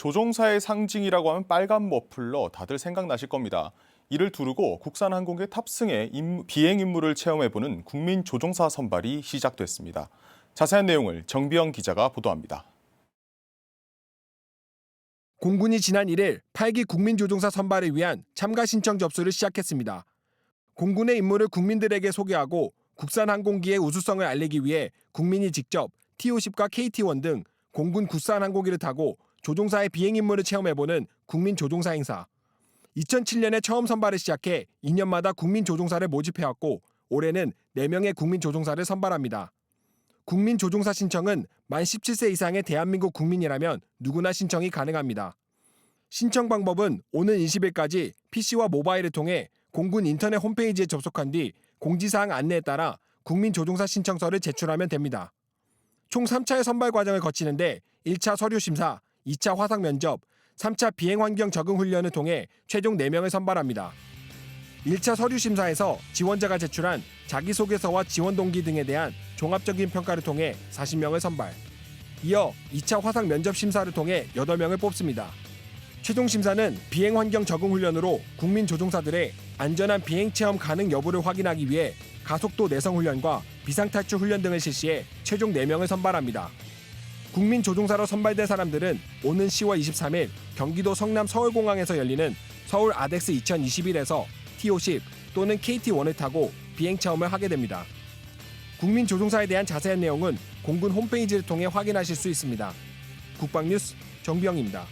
조종사의 상징이라고 하면 빨간 머플러 다들 생각나실 겁니다. 이를 두르고 국산 항공에 탑승해 임- 비행 임무를 체험해보는 국민 조종사 선발이 시작됐습니다. 자세한 내용을 정비영 기자가 보도합니다. 공군이 지난 1일 8기 국민조종사 선발을 위한 참가 신청 접수를 시작했습니다. 공군의 임무를 국민들에게 소개하고 국산 항공기의 우수성을 알리기 위해 국민이 직접 T-50과 KT-1 등 공군 국산 항공기를 타고 조종사의 비행 임무를 체험해보는 국민 조종사 행사. 2007년에 처음 선발을 시작해 2년마다 국민 조종사를 모집해왔고 올해는 4명의 국민 조종사를 선발합니다. 국민 조종사 신청은 만 17세 이상의 대한민국 국민이라면 누구나 신청이 가능합니다. 신청 방법은 오는 20일까지 PC와 모바일을 통해 공군 인터넷 홈페이지에 접속한 뒤 공지사항 안내에 따라 국민 조종사 신청서를 제출하면 됩니다. 총 3차의 선발 과정을 거치는데 1차 서류 심사, 2차 화상 면접, 3차 비행 환경 적응 훈련을 통해 최종 4명을 선발합니다. 1차 서류 심사에서 지원자가 제출한 자기소개서와 지원 동기 등에 대한 종합적인 평가를 통해 40명을 선발. 이어 2차 화상 면접 심사를 통해 8명을 뽑습니다. 최종 심사는 비행 환경 적응 훈련으로 국민 조종사들의 안전한 비행 체험 가능 여부를 확인하기 위해 가속도 내성 훈련과 비상 탈출 훈련 등을 실시해 최종 4명을 선발합니다. 국민 조종사로 선발된 사람들은 오는 10월 23일 경기도 성남 서울공항에서 열리는 서울 아덱스 2021에서 T50 또는 KT1을 타고 비행 체험을 하게 됩니다. 국민 조종사에 대한 자세한 내용은 공군 홈페이지를 통해 확인하실 수 있습니다. 국방뉴스 정비영입니다.